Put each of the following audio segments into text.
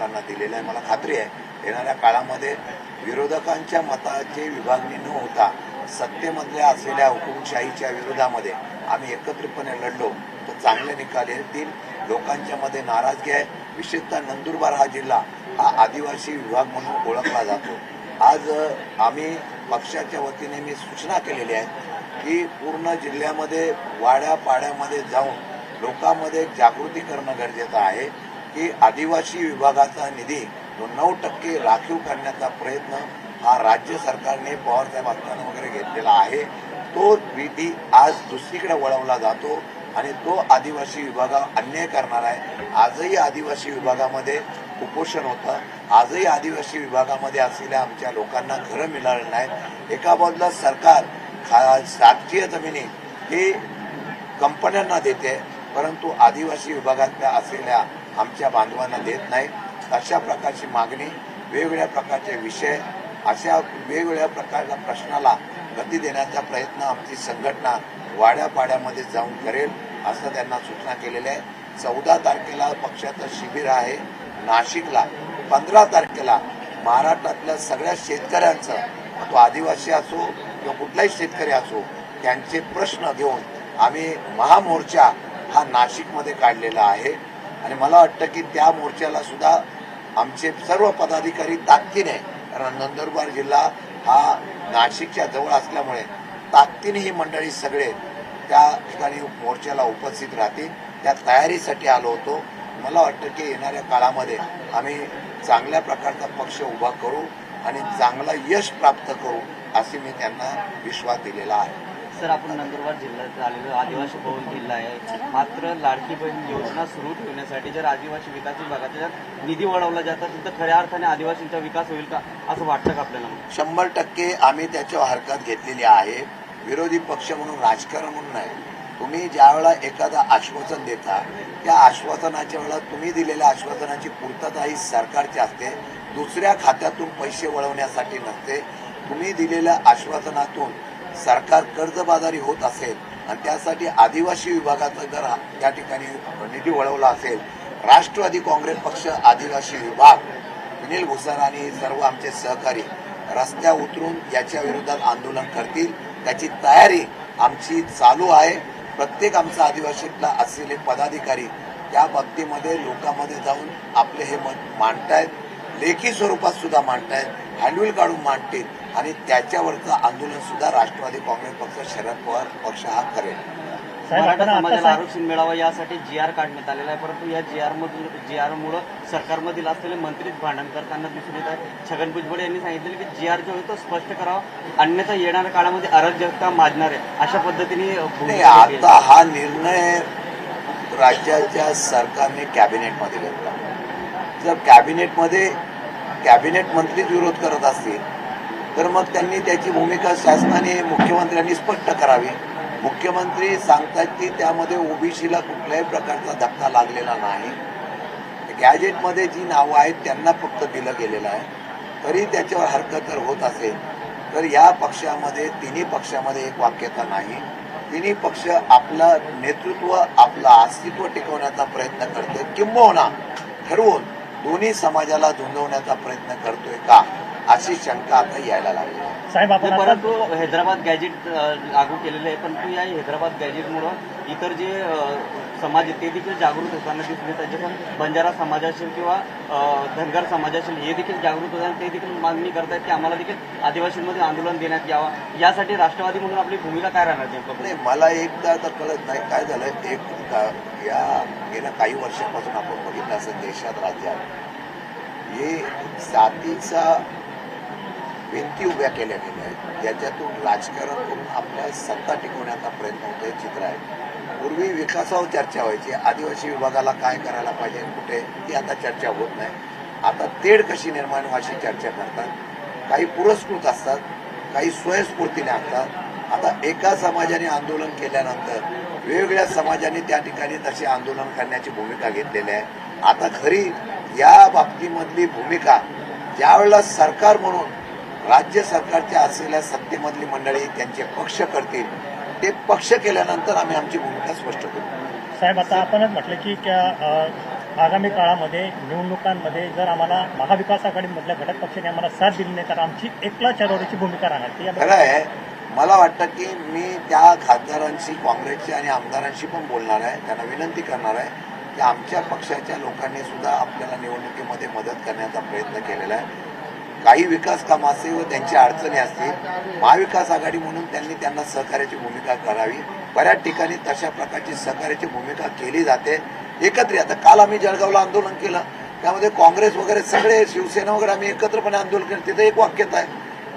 लोकांना दिलेलं आहे मला खात्री आहे. येणाऱ्या काळामध्ये विरोधकांच्या मताची विभागणी न होता सत्तेमधल्या असलेल्या हुकुमशाहीच्या विरोधामध्ये आम्ही एकत्रितपणे लढलो. तर चांगले निकाल येतील लोकांच्या मध्ये नाराजगी आहे. विशेषतः नंदुरबार हा जिल्हा हा आदिवासी विभाग म्हणून ओळखला जातो. आज आम्ही पक्षाच्या वतीने मी सूचना केलेली आहे की पूर्ण जिल्ह्यामध्ये वाड्या पाड्यामध्ये जाऊन लोकांमध्ये जागृती करणं गरजेचं आहे. की आदिवासी विभागाचा निधी तो नऊ टक्के राखीव करण्याचा प्रयत्न हा राज्य सरकारने पवारसाहेब असताना वगैरे घेतलेला आहे. तो निधी आज दुसरीकडे वळवला जातो आणि तो आदिवासी विभागा अन्याय करणार आहे. आजही आदिवासी विभागामध्ये कुपोषण होतं. आजही आदिवासी विभागामध्ये असलेल्या आमच्या लोकांना घरं मिळालं नाहीत. एका बाजूला सरकार खा शासकीय जमिनी ही कंपन्यांना देते परंतु आदिवासी विभागातल्या असलेल्या आमच्या बांधवांना देत नाही. अशा प्रकारची मागणी वेगवेगळ्या प्रकारचे विषय अशा वेगवेगळ्या प्रकारच्या प्रश्नाला गती देण्याचा प्रयत्न आमची संघटना वाड्यापाड्यामध्ये जाऊन करेल असं त्यांना सूचना केलेल्या आहे चौदा तारखेला पक्षाचं शिबिर आहे नाशिकला. पंधरा तारखेला महाराष्ट्रातल्या सगळ्या शेतकऱ्यांचं तो आदिवासी असो किंवा कुठलाही शेतकरी असो त्यांचे प्रश्न घेऊन आम्ही महामोर्चा हा नाशिकमध्ये काढलेला आहे. आणि मला वाटतं की त्या मोर्चाला सुद्धा आमचे सर्व पदाधिकारी ताकदीने कारण नंदुरबार जिल्हा हा नाशिकच्या जवळ असल्यामुळे ताकदीने ही मंडळी सगळे त्या ठिकाणी मोर्चाला उपस्थित राहतील त्या तयारीसाठी आलो होतो. मला वाटतं की येणाऱ्या काळामध्ये आम्ही चांगल्या प्रकारचा पक्ष उभा करू आणि चांगला यश प्राप्त करू असे मी त्यांना विश्वास दिलेला आहे. सर आपण नंदुरबार जिल्ह्यात आलेलो आदिवासी भवन जिल्हा आहे. मात्र लाडकी बहीण योजना सुरू ठेवण्यासाठी जर आदिवासी विकास विभागाचा जर निधी वळवला जातात तर खऱ्या अर्थाने आदिवासींचा विकास होईल का असं वाटतं का आपल्याला? शंभर टक्के आम्ही त्याच्यावर हरकत घेतलेली आहे. विरोधी पक्ष म्हणून राजकारण म्हणून नाही. तुम्ही ज्या वेळेला एखादं आश्वासन देता त्या आश्वासनाच्या वेळेला तुम्ही दिलेल्या आश्वासनाची पूर्तता ही सरकारची असते. दुसऱ्या खात्यातून पैसे वळवण्यासाठी नसते. तुम्ही दिलेल्या आश्वासनातून सरकार कर्जबाजारी होत असेल आणि त्यासाठी आदिवासी विभागाचा जर त्या ठिकाणी निधी वळवला असेल राष्ट्रवादी काँग्रेस पक्ष आदिवासी विभाग सुनील भुसार आणि सर्व आमचे सहकारी रस्त्या उतरून याच्या विरोधात आंदोलन करतील. त्याची तयारी आमची चालू आहे. प्रत्येक आमचा आदिवासीतला असलेले पदाधिकारी त्या बाबतीमध्ये लोकांमध्ये जाऊन आपले हे मत मांडतायत. लेखी स्वरूपात सुद्धा मांडतायत हँडविल काढून मांडतील आणि त्याच्यावरचं आंदोलन सुद्धा राष्ट्रवादी काँग्रेस पक्ष शरद पवार पक्ष हा करेल. मराठा समाजाला आरक्षण मिळावं यासाठी जी आर काढण्यात आलेला आहे परंतु या जी आर मधून जी आर मुळे सरकारमधील असलेले मंत्रीच भांडण करताना दिसून येत आहे. छगन भुजबळ यांनी सांगितलं की जी आर जो आहे तो स्पष्ट करावा. अन्यथा येणाऱ्या काळामध्ये अराजकता माजणार आहे. अशा पद्धतीने. आता हा निर्णय राज्याच्या सरकारने कॅबिनेटमध्ये घेतला. जर कॅबिनेटमध्ये कॅबिनेट मंत्रीच विरोध करत असतील तर मग त्यांनी त्याची भूमिका शासनाने मुख्यमंत्र्यांनी स्पष्ट करावी. मुख्यमंत्री सांगतात की त्यामध्ये ओबीसीला कुठल्याही प्रकारचा धक्का लागलेला नाही. गॅजेटमध्ये जी नावं आहेत त्यांना फक्त दिलं गेलेलं आहे. तरी त्याच्यावर हरकत जर होत असेल तर या पक्षामध्ये तिन्ही पक्षामध्ये एक वाक्यता नाही. तिन्ही पक्ष आपलं नेतृत्व आपलं अस्तित्व टिकवण्याचा प्रयत्न करते किंबहुना ठरवून दोन्ही समाजाला धुंदवण्याचा प्रयत्न करतोय का अशी शंका आता यायला लागली. साहेब आपण परंतु हैदराबाद गॅजेट लागू केलेलं आहे परंतु या हैदराबाद गॅजेटमुळं इतर जे समाज ते देखील जागृत होताना दिसून येतात पण बंजारा समाज असेल किंवा धनगर समाज असेल हे देखील जागृत होतात. आणि ते देखील मागणी करतायत की आम्हाला देखील आदिवासींमध्ये आंदोलन देण्यात यावं. यासाठी राष्ट्रवादी म्हणून आपली भूमिका काय राहणार नाही मला एकदा तर कळत नाही. काय झालं एक या गेल्या काही वर्षापासून आपण बघितलं असं देशात राज्यात. हे जातीचा भिंती उभ्या केल्या गेल्या आहेत. ज्याच्यातून राजकारण करून आपल्या सत्ता टिकवण्याचा प्रयत्न होतो हे चित्र आहे. पूर्वी विकासावर चर्चा व्हायची. आदिवासी विभागाला काय करायला पाहिजे कुठे ती आता चर्चा होत नाही. आता तेढ कशी निर्माण व्हायची चर्चा करतात. काही पुरस्कृत असतात काही स्वयंस्फूर्तीने असतात आता एका समाजाने आंदोलन केल्यानंतर वेगवेगळ्या समाजाने त्या ठिकाणी तसे आंदोलन करण्याची भूमिका घेतलेली आहे. आता खरी या बाबतीमधली भूमिका ज्यावेळेला सरकार म्हणून राज्य सरकारच्या असलेल्या सत्तेमधली मंडळी त्यांचे पक्ष करतील ते पक्ष केल्यानंतर आम्ही आमची भूमिका स्पष्ट करू. साहेब आता आपणच म्हटलं की आगामी काळामध्ये निवडणुकांमध्ये जर आम्हाला महाविकास आघाडीमधल्या घटक पक्षाने आम्हाला साथ दिली नाही तर आमची एकला चळवळीची भूमिका राहणार ती खरं आहे मला वाटतं की मी त्या खासदारांशी काँग्रेसच्या आणि आमदारांशी पण बोलणार आहे. त्यांना विनंती करणार आहे की आमच्या पक्षाच्या लोकांनी सुद्धा आपल्याला निवडणुकीमध्ये मदत करण्याचा प्रयत्न केलेला आहे. काही विकास कामं व त्यांच्या अडचणी असतील महाविकास आघाडी म्हणून त्यांनी त्यांना सहकार्याची भूमिका करावी. बऱ्याच ठिकाणी तशा प्रकारची सहकार्याची भूमिका केली जाते. एकत्र आता काल आम्ही जळगावला आंदोलन केलं. त्यामध्ये काँग्रेस वगैरे सगळे शिवसेना वगैरे आम्ही एकत्रपणे आंदोलन केलं. तिथं एक वाक्यता आहे.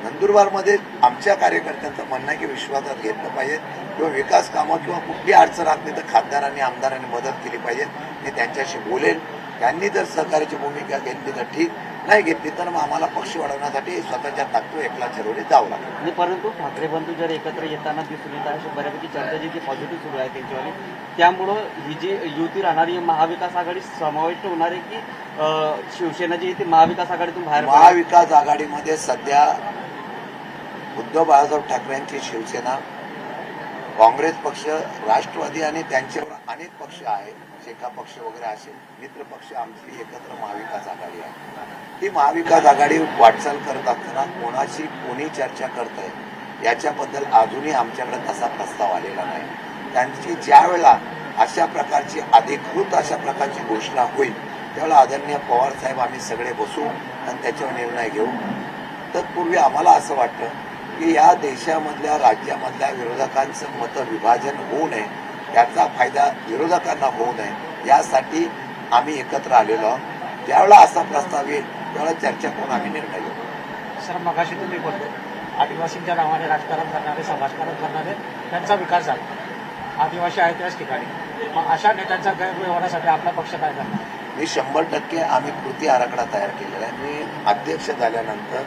नंदुरबारमध्ये आमच्या कार्यकर्त्यांचं म्हणणं आहे की विश्वासात घेतलं पाहिजे. किंवा विकास कामं किंवा कुठली अडचण असली तर खासदारांनी आमदारांनी मदत केली पाहिजे. मी त्यांच्याशी बोलेन. त्यांनी जर सहकार्याची भूमिका घेतली तर ठीक. नाही घेतली तर मग आम्हाला पक्ष वाढवण्यासाठी स्वतःच्या ताकद एकला चरवली जावं लागेल परंतु ठाकरे बंधू जर एकत्र येताना दिसून येत आहे अशी बऱ्यापैकी चर्चा जी पॉझिटिव्ह सुरू आहे त्यांच्यावाली त्यामुळं ही जी युती राहणारी महाविकास आघाडी समाविष्ट होणार आहे की शिवसेना जी ती महाविकास आघाडीतून बाहेर? महाविकास आघाडीमध्ये सध्या उद्धव बाळासाहेब ठाकरेंची शिवसेना काँग्रेस पक्ष राष्ट्रवादी आणि त्यांच्यावर अनेक पक्ष आहेत शेका पक्ष वगैरे असेल मित्र पक्ष आमची एकत्र महाविकास आघाडी आहे ही महाविकास आघाडी वाटचाल करत असताना कोणाशी कोणी चर्चा करत आहे याच्याबद्दल अजूनही आमच्याकडे तसा प्रस्ताव आलेला नाही. त्यांची ज्या वेळेला अशा प्रकारची अधिकृत अशा प्रकारची घोषणा होईल त्यावेळेला आदरणीय पवार साहेब आम्ही सगळे बसू आणि त्याच्यावर निर्णय घेऊ. तत्पूर्वी आम्हाला असं वाटतं की या देशामधल्या राज्यामधल्या विरोधकांचं मतविभाजन होऊ नये त्याचा फायदा विरोधकांना होऊ नये यासाठी आम्ही एकत्र आलेलो आहोत. ज्यावेळेला असा प्रस्ताव येईल त्याला चर्चा करून आम्ही निर्णय घेऊ. सर मगाशी तुम्ही बोलतो आदिवासींच्या नावाने राजकारण करणारे समाजकारण करणारे त्यांचा विकास झाला. आदिवासी आहे त्याच ठिकाणी. मग अशा नेत्यांचा गैरव्यवहारासाठी आपला पक्ष काय करणार? मी शंभर टक्के आम्ही कृती आराखडा तयार केलेला आहे. मी अध्यक्ष झाल्यानंतर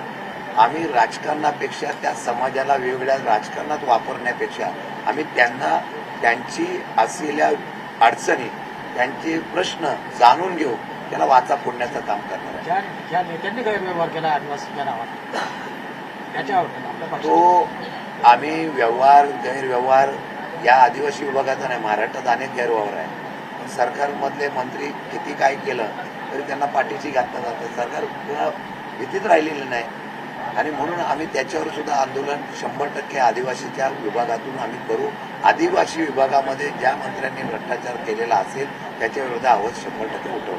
आम्ही राजकारणापेक्षा त्या समाजाला वेगवेगळ्या राजकारणात वापरण्यापेक्षा आम्ही त्यांना त्यांची असलेल्या अडचणी त्यांचे प्रश्न जाणून घेऊ. त्याला वाचा फोडण्याचं काम करणार ज्या ज्या नेत्यांनी गैरव्यवहार केला आदिवासींच्या नावाने. त्याच्यावर आपल्या पक्ष तो आम्ही व्यवहार गैरव्यवहार या आदिवासी विभागाचा नाही महाराष्ट्रात अनेक गैरव्यवहार आहे पण सरकारमधले मंत्री किती काय केलं तरी त्यांना पाठीशी घातलं जातं. सरकार पुन्हा भीतीत राहिलेलं नाही. आणि म्हणून आम्ही त्याच्यावर सुद्धा आंदोलन शंभर टक्के आदिवासीच्या विभागातून आम्ही करू. आदिवासी विभागामध्ये ज्या मंत्र्यांनी भ्रष्टाचार केलेला असेल त्याच्या विरोधात आवाज शंभर टक्के जाईल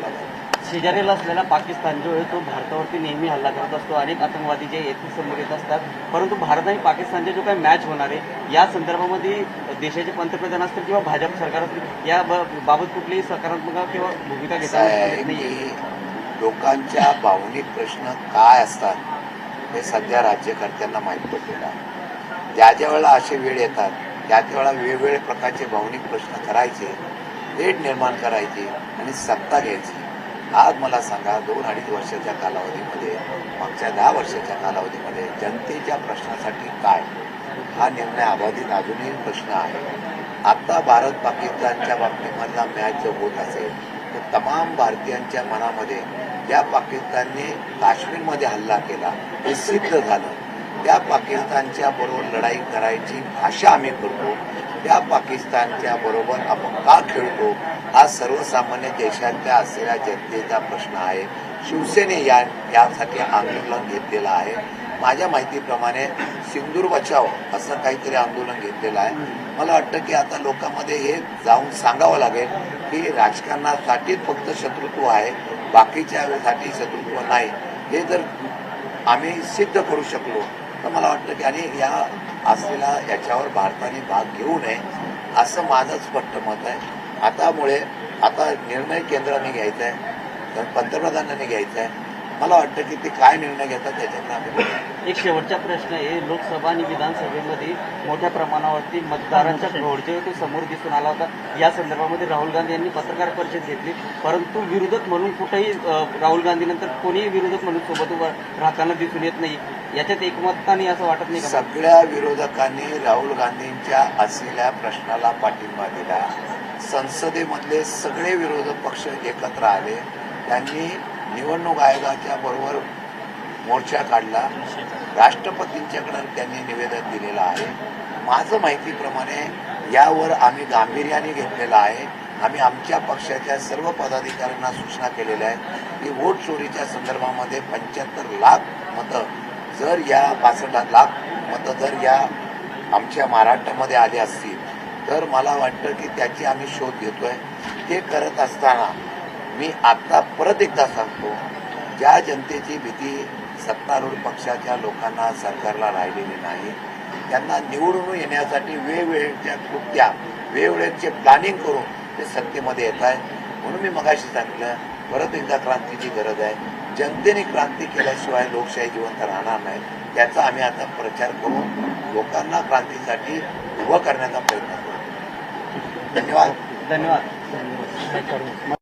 शेजारीला असलेला पाकिस्तान जो आहे तो भारतावरती नेहमी हल्ला करत असतो अनेक आतंकवादी जे येथे समोर येत असतात. परंतु भारत आणि पाकिस्तानचे जो काही मॅच होणार आहे या संदर्भामध्ये देशाचे पंतप्रधान असतील किंवा भाजप सरकार असतील या बाबत कुठलीही सकारात्मक किंवा भूमिका घेता नाही लोकांच्या भावनिक प्रश्न काय असतात हे सध्या राज्यकर्त्यांना माहीत पडलेलं आहे. ज्या ज्या वेळेला असे वेळ येतात त्या त्या वेळेला वेगवेगळे प्रकारचे भावनिक प्रश्न करायचे वेळ निर्माण करायची आणि सत्ता घ्यायची. आज मला सांगा दोन अडीच वर्षाच्या कालावधीमध्ये मागच्या दहा वर्षाच्या कालावधीमध्ये जनतेच्या प्रश्नासाठी काय? हा निर्णय अबाधित अजूनही प्रश्न आहे. आता भारत पाकिस्तानच्या बाबतीमधला मॅच जो होत असेल तर तमाम भारतीयांच्या मनामध्ये ज्या पाकिस्तानने काश्मीरमध्ये हल्ला केला हे सिद्ध झालं. त्या पाकिस्तानच्या बरोबर लढाई करायची भाषा आम्ही करतो. त्या पाकिस्तानच्या बरोबर आपण का खेळतो? हा सर्वसामान्य देशातल्या असलेल्या जनतेचा प्रश्न आहे. शिवसेने या यासाठी आंदोलन घेतलेलं आहे. माझ्या माहितीप्रमाणे सिंदूर बचाव असं काहीतरी आंदोलन घेतलेलं आहे. मला वाटतं की आता लोकांमध्ये हे जाऊन सांगावं लागेल की राजकारणासाठीच फक्त शत्रुत्व आहे. बाकीच्यासाठी शत्रुत्व नाही. हे जर आम्ही सिद्ध करू शकलो तर मला वाटतं की आणि या असलेला याच्यावर भारताने भाग घेऊ नये असं माझं स्पष्ट मत आहे. आतामुळे आता निर्णय केंद्राने घ्यायचा आहे तर पंतप्रधानांनी घ्यायचा आहे. मला वाटतं की ते काय निर्णय घेतात त्याच्याकडे आम्ही. एक शेवटचा प्रश्न आहे. लोकसभा आणि विधानसभेमध्ये मोठ्या प्रमाणावरती मतदारांचा घोळ जो आहे तो समोर दिसून आला होता. या संदर्भामध्ये राहुल गांधी यांनी पत्रकार परिषद घेतली. परंतु विरोधक म्हणून कुठेही राहुल गांधी नंतर कोणीही विरोधक म्हणून सोबत उभं राहताना दिसून येत नाही. याच्यात एकमतता नाही असं वाटत नाही का? सगळ्या विरोधकांनी राहुल गांधींच्या असलेल्या प्रश्नाला पाठिंबा दिला. संसदेमधले सगळे विरोधक पक्ष एकत्र आले. त्यांनी निवडणूक आयोगाच्या बरोबर मोर्चा काढला. राष्ट्रपतींच्याकडे त्यांनी निवेदन दिलेलं आहे. माझं माहितीप्रमाणे यावर आम्ही गांभीर्याने घेतलेलं आहे. आम्ही आमच्या पक्षाच्या सर्व पदाधिकाऱ्यांना सूचना केलेल्या आहेत की वोट चोरीच्या संदर्भामध्ये पंच्याहत्तर लाख मतं जर या पासष्ट लाख मतं जर या आमच्या महाराष्ट्रामध्ये आली असतील तर मला वाटतं की त्याची आम्ही शोध घेतोय. ते करत असताना मी आता परत एकदा सांगतो ज्या जनतेची भीती सत्तारूढ पक्षाच्या लोकांना सरकारला राहिलेली नाही त्यांना निवडून येण्यासाठी वेगवेगळ्या कृत्या वेगवेगळ्याचे प्लॅनिंग करून ते सत्तेमध्ये येत आहे म्हणून मी मगाशी सांगितलं परत एकदा क्रांतीची गरज आहे. जनतेने क्रांती केल्याशिवाय लोकशाही जिवंत राहणार नाही. त्याचा आम्ही आता प्रचार करून लोकांना क्रांतीसाठी उभं करण्याचा प्रयत्न करू. धन्यवाद. धन्यवाद.